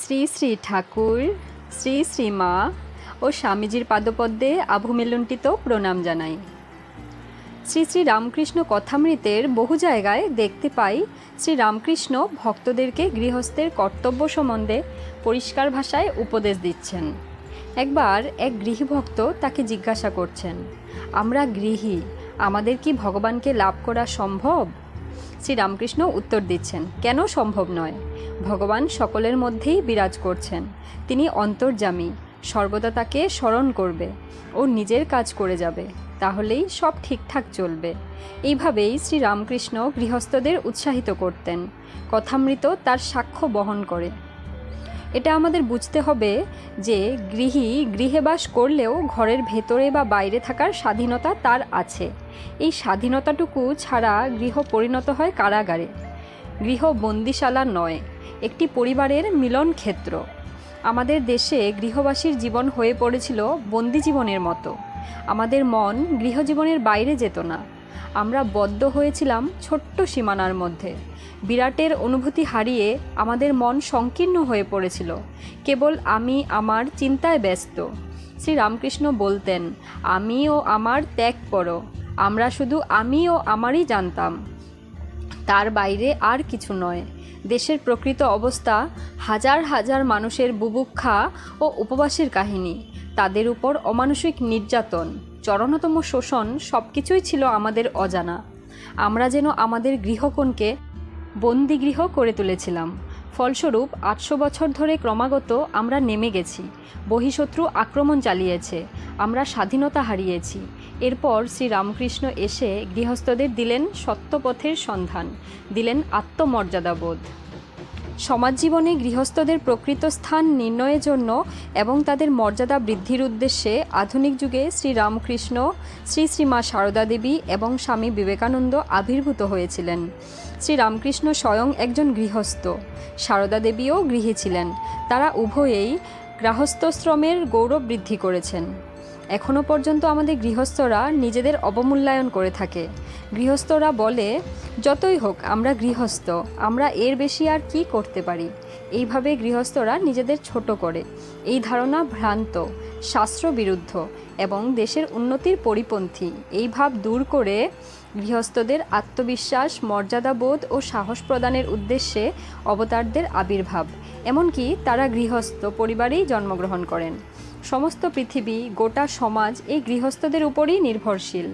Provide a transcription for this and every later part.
শ্রী শ্রী ঠাকুর, শ্রী শ্রী মা ও স্বামীজির পাদপদ্মে আভুমেলুণ্ঠিত প্রণাম জানাই। শ্রী শ্রী রামকৃষ্ণ কথামৃতের বহু জায়গায় দেখতে পাই শ্রী রামকৃষ্ণ ভক্তদেরকে গৃহস্থের কর্তব্য সম্বন্ধে পরিষ্কার ভাষায় উপদেশ দিচ্ছেন। একবার এক গৃহভক্ত তাকে জিজ্ঞাসা করছেন, আমরা গৃহী, আমাদের কি ভগবানকে লাভ করা সম্ভব? শ্রী রামকৃষ্ণ উত্তর দিচ্ছেন, কেন সম্ভব নয়? ভগবান সকলের মধ্যেই বিরাজ করছেন। তিনি অন্তর্যামী সর্বদা তাকে স্মরণ করবে ও নিজের কাজ করে যাবে। তাহলেই সব ঠিকঠাক চলবে। এইভাবেই শ্রীরামকৃষ্ণ গৃহস্থদের উৎসাহিত করতেন। কথামৃত তার সাক্ষ্য বহন করে। এটা আমাদের বুঝতে হবে যে গৃহী গৃহে বাস করলেও ঘরের ভেতরে বা বাইরে থাকার স্বাধীনতা তার আছে। এই স্বাধীনতাটুকু ছাড়া গৃহ পরিণত হয় কারাগারে। গৃহ বন্দিশালা নয়, একটি পরিবারের মিলন ক্ষেত্র। আমাদের দেশে গৃহবাসীর জীবন হয়ে পড়েছিল বন্দি জীবনের মতো। আমাদের মন গৃহজীবনের বাইরে যেত না। আমরা বদ্ধ হয়েছিলাম ছোট্ট সীমানার মধ্যে। বিরাটের অনুভূতি হারিয়ে আমাদের মন সংকীর্ণ হয়ে পড়েছিল। কেবল আমি আমার চিন্তায় ব্যস্ত। শ্রী রামকৃষ্ণ বলতেন, আমি ও আমার ত্যাগ করো। আমরা শুধু আমি ও আমারই জানতাম। তার বাইরে আর কিছু নয়। দেশের প্রকৃত অবস্থা, হাজার হাজার মানুষের বুভুক্ষা ও উপবাসের কাহিনী, তাদের উপর অমানসিক নির্যাতন, চরণতম শোষণ সব কিছুই ছিল আমাদের অজানা। আমরা যেন আমাদের গৃহকোণকে বন্দিগৃহ করে তুলেছিলাম। ফলস্বরূপ, আটশো বছর ধরে ক্রমাগত আমরা নেমে গেছি। বহিঃশত্রু আক্রমণ চালিয়েছে। আমরা স্বাধীনতা হারিয়েছি। এরপর শ্রীরামকৃষ্ণ এসে গৃহস্থদের দিলেন সত্যপথের সন্ধান, দিলেন আত্মমর্যাদাবোধ। সমাজ জীবনে গৃহস্থদের প্রকৃত স্থান নির্ণয়ের জন্য এবং তাদের মর্যাদা বৃদ্ধির উদ্দেশ্যে আধুনিক যুগে শ্রী রামকৃষ্ণ শ্রী শ্রীমা সারদা দেবী এবং স্বামী বিবেকানন্দ আবির্ভূত হয়েছিলেন। শ্রী রামকৃষ্ণ স্বয়ং একজন গৃহস্থ। সারদা দেবীও গৃহী ছিলেন। তারা উভয়েই গৃহস্থশ্রমের গৌরব বৃদ্ধি করেছেন। এখনও পর্যন্ত আমাদের গৃহস্থরা নিজেদের অবমূল্যায়ন করে থাকে। গৃহস্থরা বলে, যতই হোক, আমরা গৃহস্থ, আমরা এর বেশি আর কি করতে পারি? এইভাবে গৃহস্থরা নিজেদের ছোট করে। এই ধারণা ভ্রান্ত, শাস্ত্রবিরুদ্ধ এবং দেশের উন্নতির পরিপন্থী। এই ভাব দূর করে গৃহস্থদের আত্মবিশ্বাস, মর্যাদাবোধ ও সাহস প্রদানের উদ্দেশ্যে অবতারদের আবির্ভাব। এমনকি তারা গৃহস্থ পরিবারেই জন্মগ্রহণ করেন। সমস্ত পৃথিবী, গোটা সমাজ এই গৃহস্থদের উপরই নির্ভরশীল।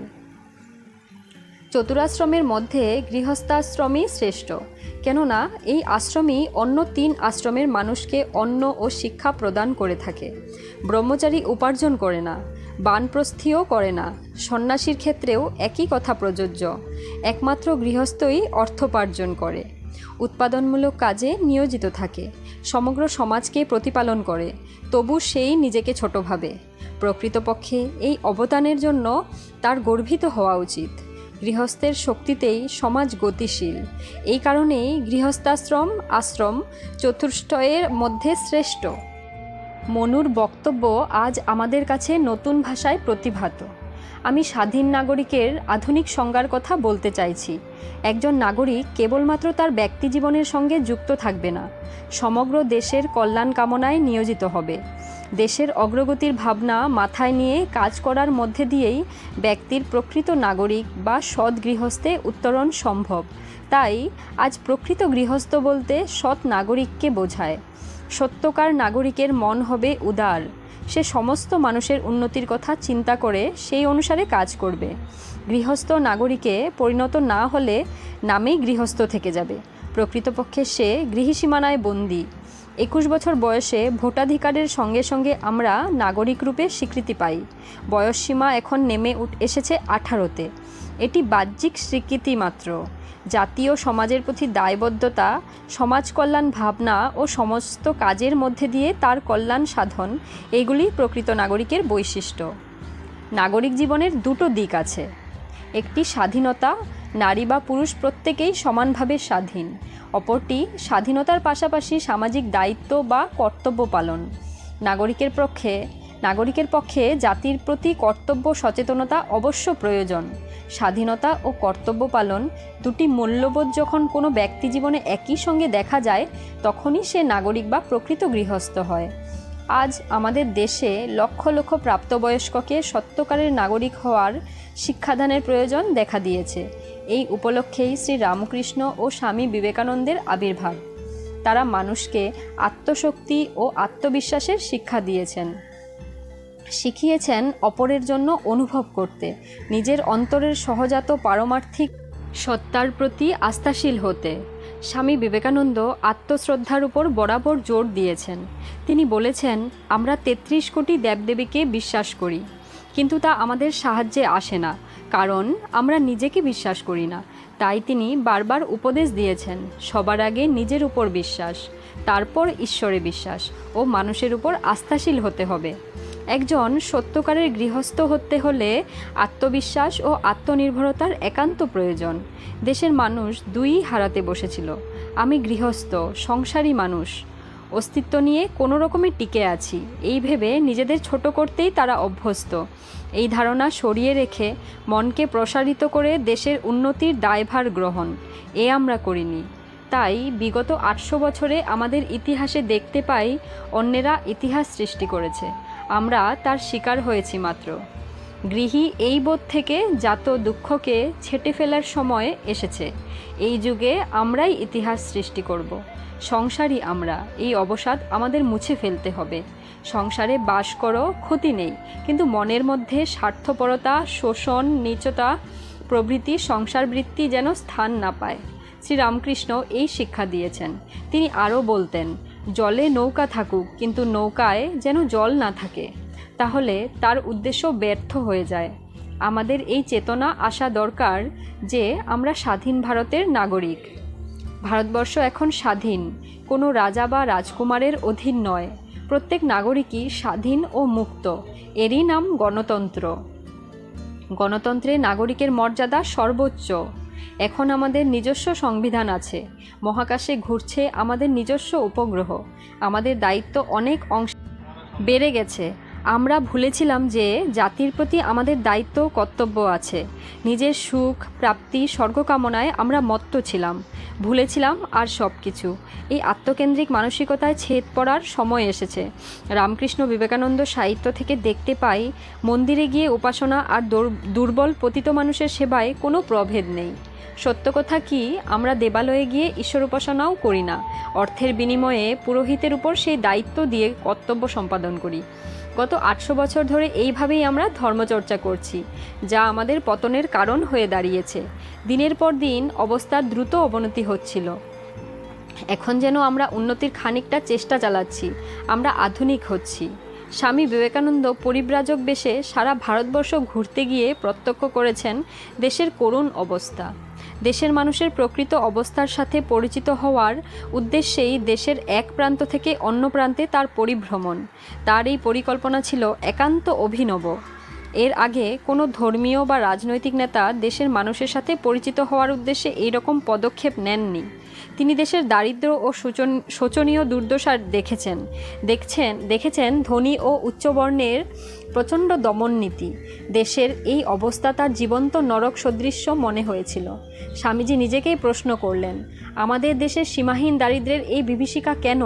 চতুরাশ্রমের মধ্যে গৃহস্থাশ্রমই শ্রেষ্ঠ। কেননা, এই আশ্রমই অন্য তিন আশ্রমের মানুষকে অন্ন ও শিক্ষা প্রদান করে থাকে। ব্রহ্মচারী উপার্জন করে না, বানপ্রস্থিও করে না, সন্ন্যাসীর ক্ষেত্রেও একই কথা প্রযোজ্য। একমাত্র গৃহস্থই অর্থোপার্জন করে। উৎপাদনমূলক কাজে নিয়োজিত থাকে, সমগ্র সমাজকে প্রতিপালন করে, তবু সেই নিজেকে ছোট ভাবে। প্রকৃতপক্ষে এই অবদানের জন্য তার গর্বিত হওয়া উচিত। গৃহস্থের শক্তিতেই সমাজ গতিশীল। এই কারণেই গৃহস্থাশ্রম, আশ্রম চতুষ্টয়ের মধ্যে শ্রেষ্ঠ। মনুর বক্তব্য আজ আমাদের কাছে নতুন ভাষায় প্রতিভাত। আমি স্বাধীন নাগরিকের আধুনিক সংজ্ঞার কথা বলতে চাইছি। একজন নাগরিক কেবলমাত্র তার ব্যক্তি জীবনের সঙ্গে যুক্ত থাকবে না। সমগ্র দেশের কল্যাণ কামনায় নিয়োজিত হবে। দেশের অগ্রগতির ভাবনা মাথায় নিয়ে কাজ করার মধ্যে দিয়েই ব্যক্তির প্রকৃত নাগরিক বা সৎ গৃহস্থে উত্তরণ সম্ভব। তাই আজ প্রকৃত গৃহস্থ বলতে সৎ নাগরিককে বোঝায়। সত্যকার নাগরিকের মন হবে উদার। সে সমস্ত মানুষের উন্নতির কথা চিন্তা করে সেই অনুসারে কাজ করবে। গৃহস্থ নাগরিকে পরিণত না হলে নামেই গৃহস্থ থেকে যাবে। প্রকৃতপক্ষে সে গৃহসীমানায় বন্দী। একুশ বছর বয়সে ভোটাধিকারের সঙ্গে সঙ্গে আমরা নাগরিক রূপে স্বীকৃতি পাই। বয়সসীমা এখন নেমে উঠ, এসেছে আঠারোতে। এটি বাহ্যিক স্বীকৃতি মাত্র। জাতীয় সমাজের প্রতি দায়বদ্ধতা সমাজ কল্যাণ ভাবনা ও সমস্ত কাজের মধ্যে দিয়ে তার কল্যাণ সাধন, এগুলি প্রকৃত নাগরিকের বৈশিষ্ট্য। নাগরিক জীবনের দুটো দিক আছে। একটি স্বাধীনতা, নারী বা পুরুষ প্রত্যেকেই সমানভাবে স্বাধীন। অপরটি স্বাধীনতার পাশাপাশি সামাজিক দায়িত্ব বা কর্তব্য পালন। নাগরিকের পক্ষে নাগরিকের পক্ষে জাতির প্রতি কর্তব্য সচেতনতা অবশ্য প্রয়োজন। স্বাধীনতা ও কর্তব্য পালন দুটি মূল্যবোধ যখন কোনো ব্যক্তি জীবনে একই সঙ্গে দেখা যায়, তখনই সে নাগরিক বা প্রকৃত গৃহস্থ হয়। আজ আমাদের দেশে লক্ষ লক্ষ প্রাপ্তবয়স্ককে সত্যকারের নাগরিক হওয়ার শিক্ষাদানের প্রয়োজন দেখা দিয়েছে। এই উপলক্ষেই শ্রী রামকৃষ্ণ ও স্বামী বিবেকানন্দের আবির্ভাব। তারা মানুষকে আত্মশক্তি ও আত্মবিশ্বাসের শিক্ষা দিয়েছেন। শিখিয়েছেন অপরের জন্য অনুভব করতে। নিজের অন্তরের সহজাত পারমার্থিক সত্তার প্রতি আস্থাশীল হতে। স্বামী বিবেকানন্দ আত্মশ্রদ্ধার উপর বরাবর জোর দিয়েছেন। তিনি বলেছেন, আমরা তেত্রিশ কোটি দেবদেবীকে বিশ্বাস করি, কিন্তু তা আমাদের সাহায্যে আসে না, কারণ আমরা নিজেকে বিশ্বাস করি না। তাই তিনি বারবার উপদেশ দিয়েছেন, সবার আগে নিজের উপর বিশ্বাস, তারপর ঈশ্বরে বিশ্বাস ও মানুষের উপর আস্থাশীল হতে হবে। একজন সত্যকারের গৃহস্থ হতে হলে আত্মবিশ্বাস ও আত্মনির্ভরতার একান্ত প্রয়োজন। দেশের মানুষ দুই হারাতে বসেছিল। আমি গৃহস্থ, সংসারী মানুষ। অস্তিত্ব নিয়ে কোনো রকমে টিকে আছি। এই ভেবে নিজেদের ছোট করতেই তারা অভ্যস্ত। এই ধারণা সরিয়ে রেখে মনকে প্রসারিত করে দেশের উন্নতির দায়ভার গ্রহণ। এ আমরা করিনি। তাই বিগত আটশো বছরে আমাদের ইতিহাসে দেখতে পাই অন্যেরা ইতিহাস সৃষ্টি করেছে। আমরা তার শিকার হয়েছি মাত্র। গৃহী এই বোধ থেকে জাত দুঃখকে ছেটে ফেলার সময় এসেছে। এই যুগে আমরাই ইতিহাস সৃষ্টি করব। সংসারই আমরা, এই অবসাদ আমাদের মুছে ফেলতে হবে। সংসারে বাস করো, ক্ষতি নেই। কিন্তু মনের মধ্যে স্বার্থপরতা, শোষণ, নিচতা, প্রভৃতি সংসার বৃত্তি যেন স্থান না পায়। শ্রীরামকৃষ্ণ এই শিক্ষা দিয়েছেন। তিনি আরও বলতেন জলে নৌকা থাকুক, কিন্তু নৌকায় যেন জল না থাকে, তাহলে তার উদ্দেশ্য ব্যর্থ হয়ে যায়। আমাদের এই চেতনা আসা দরকার যে আমরা স্বাধীন ভারতের নাগরিক। ভারতবর্ষ এখন স্বাধীন, কোনো রাজা বা রাজকুমারের অধীন নয়। প্রত্যেক নাগরিকই স্বাধীন ও মুক্ত, এরই নাম গণতন্ত্র। গণতন্ত্রে নাগরিকের মর্যাদা সর্বোচ্চ। এখন আমাদের নিজস্ব সংবিধান আছে। মহাকাশে ঘুরছে আমাদের নিজস্ব উপগ্রহ। আমাদের দায়িত্ব অনেক অংশ বেড়ে গেছে। আমরা ভুলেছিলাম যে জাতির প্রতি আমাদের দায়িত্ব কর্তব্য আছে। নিজের সুখ, প্রাপ্তি স্বর্গকামনায় আমরা মত্ত ছিলাম। ভুলেছিলাম আর সব কিছু এই আত্মকেন্দ্রিক মানসিকতায় ছেদ পড়ার সময় এসেছে। রামকৃষ্ণ বিবেকানন্দ সাহিত্য থেকে দেখতে পাই, মন্দিরে গিয়ে উপাসনা আর দুর্বল পতিত মানুষের সেবায় কোনো প্রভেদ নেই। সত্য কথা কি, আমরা দেবালয়ে গিয়ে ঈশ্বর উপাসনাও করি না। অর্থের বিনিময়ে পুরোহিতের উপর সেই দায়িত্ব দিয়ে কর্তব্য সম্পাদন করি। গত আটশো বছর ধরে এইভাবেই আমরা ধর্মচর্চা করছি, যা আমাদের পতনের কারণ হয়ে দাঁড়িয়েছে। দিনের পর দিন অবস্থার দ্রুত অবনতি হচ্ছিল। এখন যেন আমরা উন্নতির খানিকটা চেষ্টা চালাচ্ছি, আমরা আধুনিক হচ্ছি। স্বামী বিবেকানন্দ পরিব্রাজক বেশে সারা ভারতবর্ষ ঘুরতে গিয়ে প্রত্যক্ষ করেছেন দেশের করুণ অবস্থা। দেশের মানুষের প্রকৃত অবস্থার সাথে পরিচিত হওয়ার উদ্দেশ্যেই দেশের এক প্রান্ত থেকে অন্য প্রান্তে তার পরিভ্রমণ। তার এই পরিকল্পনা ছিল একান্ত অভিনব। এর আগে কোনো ধর্মীয় বা রাজনৈতিক নেতা দেশের মানুষের সাথে পরিচিত হওয়ার উদ্দেশ্যে এইরকম পদক্ষেপ নেননি। তিনি দেশের দারিদ্র্য ও শোচন, শোচনীয় দুর্দশা দেখেছেন। দেখছেন, দেখেছেন ধনী ও উচ্চবর্ণের প্রচণ্ড দমন নীতি। দেশের এই অবস্থা তার জীবন্ত নরক সদৃশ্য মনে হয়েছিল। স্বামীজি নিজেকেই প্রশ্ন করলেন, আমাদের দেশের সীমাহীন দারিদ্র্যের এই বিভীষিকা কেন?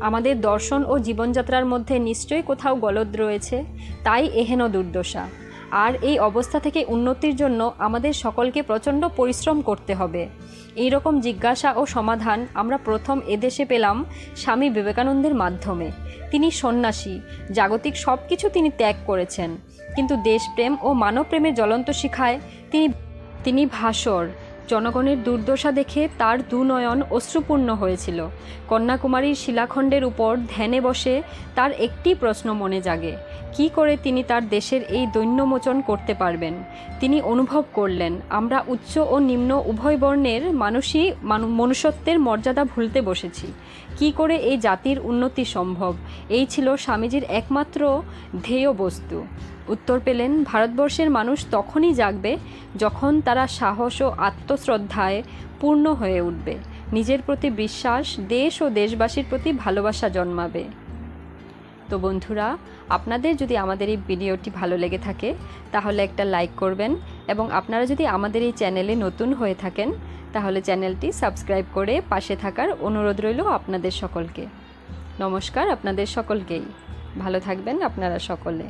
আমাদের দর্শন ও জীবনযাত্রার মধ্যে নিশ্চয়ই কোথাও গলদ রয়েছে। তাই এহেন দুর্দশা। আর এই অবস্থা থেকে উন্নতির জন্য আমাদের সকলকে প্রচণ্ড পরিশ্রম করতে হবে। এই রকম জিজ্ঞাসা ও সমাধান আমরা প্রথম এদেশে পেলাম স্বামী বিবেকানন্দের মাধ্যমে। তিনি সন্ন্যাসী, জাগতিক সব কিছু তিনি ত্যাগ করেছেন। কিন্তু দেশপ্রেম ও মানবপ্রেমের জ্বলন্ত শিখায় তিনি তিনি ভাসর। জনগণের দুর্দশা দেখে তার দুনয়ন অশ্রুপূর্ণ হয়েছিল। কন্যাকুমারীর শিলাখণ্ডের উপর ধ্যানে বসে তার একটি প্রশ্ন মনে জাগে, কি করে তিনি তার দেশের এই দৈন্যমোচন করতে পারবেন? তিনি অনুভব করলেন, আমরা উচ্চ ও নিম্ন উভয় বর্ণের মানুষই মনুষ্যত্বের মর্যাদা ভুলতে বসেছি। কি করে এই জাতির উন্নতি সম্ভব? এই ছিল স্বামীজির একমাত্র ধ্যেয় বস্তু। উত্তর পেলেন, ভারতবর্ষের মানুষ তখনই জাগবে যখন তারা সাহস ও আত্মশ্রদ্ধায় পূর্ণ হয়ে উঠবে। নিজের প্রতি বিশ্বাস দেশ ও দেশবাসীর প্রতি ভালোবাসা জন্মাবে। তো বন্ধুরা, আপনাদের যদি আমাদের এই ভিডিওটি ভালো লেগে থাকে, তাহলে একটা লাইক করবেন এবং আপনারা যদি আমাদের এই চ্যানেলে নতুন হয়ে থাকেন, তাহলে চ্যানেলটি সাবস্ক্রাইব করে পাশে থাকার অনুরোধ রইল আপনাদের সকলকে। নমস্কার আপনাদের সকলকেই। ভালো থাকবেন আপনারা সকলে।